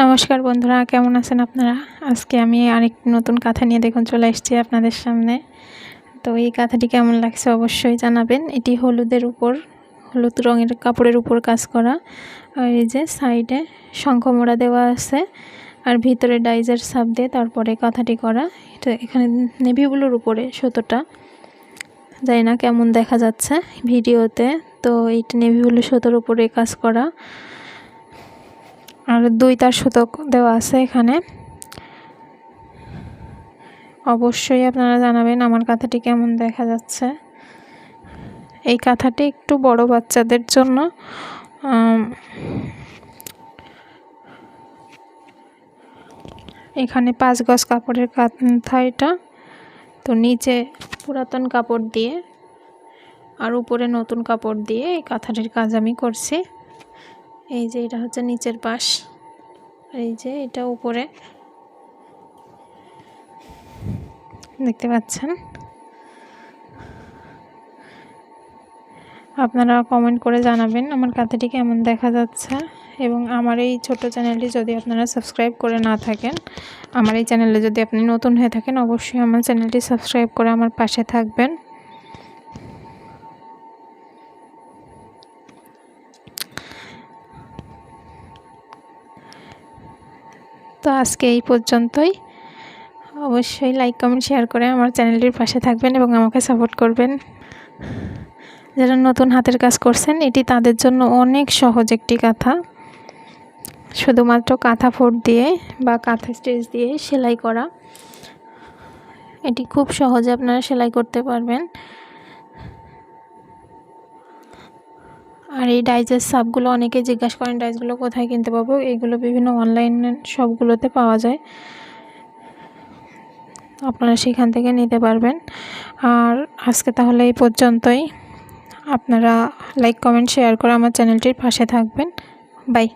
নমস্কার বন্ধুরা, কেমন আছেন আপনারা? আজকে আমি আরেক নতুন কাঁথা নিয়ে দেখুন, চলে এসেছি আপনাদের সামনে। তো এই কাঁথাটি কেমন লাগছে অবশ্যই জানাবেন। এটি হলুদের উপর, হলুদ রঙের কাপড়ের উপর কাজ করা। আর এই যে সাইডে শঙ্খমোড়া দেওয়া আছে, আর ভিতরে ডাইজার সাপ দিয়ে তারপরে কাঁথাটি করা। এটা এখানে নেভিগুলোর উপরে সুতোটা। জানি না কেমন দেখা যাচ্ছে ভিডিওতে। তো এইটা নেভিগুলো সুতোর উপরে কাজ করা। আর দুই তার সুতো দেওয়া আছে এখানে। অবশ্যই আপনারা জানাবেন আমার কাঁথাটি কেমন দেখা যাচ্ছে। এই কাঁথাটি একটু বড় বাচ্চাদের জন্য এখানে পাঁচ গজ কাপড়ের কাঁথা এটা। তো নিচে পুরাতন কাপড় দিয়ে আর উপরে নতুন কাপড় দিয়ে এই কাঁথাটির কাজ আমি করছি। এই যে এটা হচ্ছে নিচের পাশ। এই যে এটা উপরে। দেখতে পাচ্ছেন? আপনারা কমেন্ট করে জানাবেন আমার কাঁথাটি কেমন দেখা যাচ্ছে এবং আমার এই ছোট চ্যানেলটি যদি আপনারা সাবস্ক্রাইব করে না থাকেন, আমার এই চ্যানেলে যদি আপনি নতুন হয়ে থাকেন, অবশ্যই আমার চ্যানেলটি সাবস্ক্রাইব করে আমার পাশে থাকবেন। তো আজকে এই পর্যন্তই। অবশ্যই লাইক কমেন্ট শেয়ার করে আমার চ্যানেলটির পাশে থাকবেন এবং আমাকে সাপোর্ট করবেন। যারা নতুন হাতের কাজ করছেন, এটি তাদের জন্য অনেক সহজ একটি কাঁথা। শুধুমাত্র কাঁথা ফোট দিয়ে বা কাঁথা স্টেজ দিয়ে সেলাই করা। এটি খুব সহজে আপনারা সেলাই করতে পারবেন। আর এই ডাইজের সাপগুলো, অনেকে জিজ্ঞাসা করেন ডাইসগুলো কোথায় কিনতে পাবো? এগুলো বিভিন্ন অনলাইন সবগুলোতে পাওয়া যায়। আপনারা সেখান থেকে নিতে পারবেন। আর আজকে তাহলে এই পর্যন্তই। আপনারা লাইক কমেন্ট শেয়ার করে আমার চ্যানেলটির পাশে থাকবেন। বাই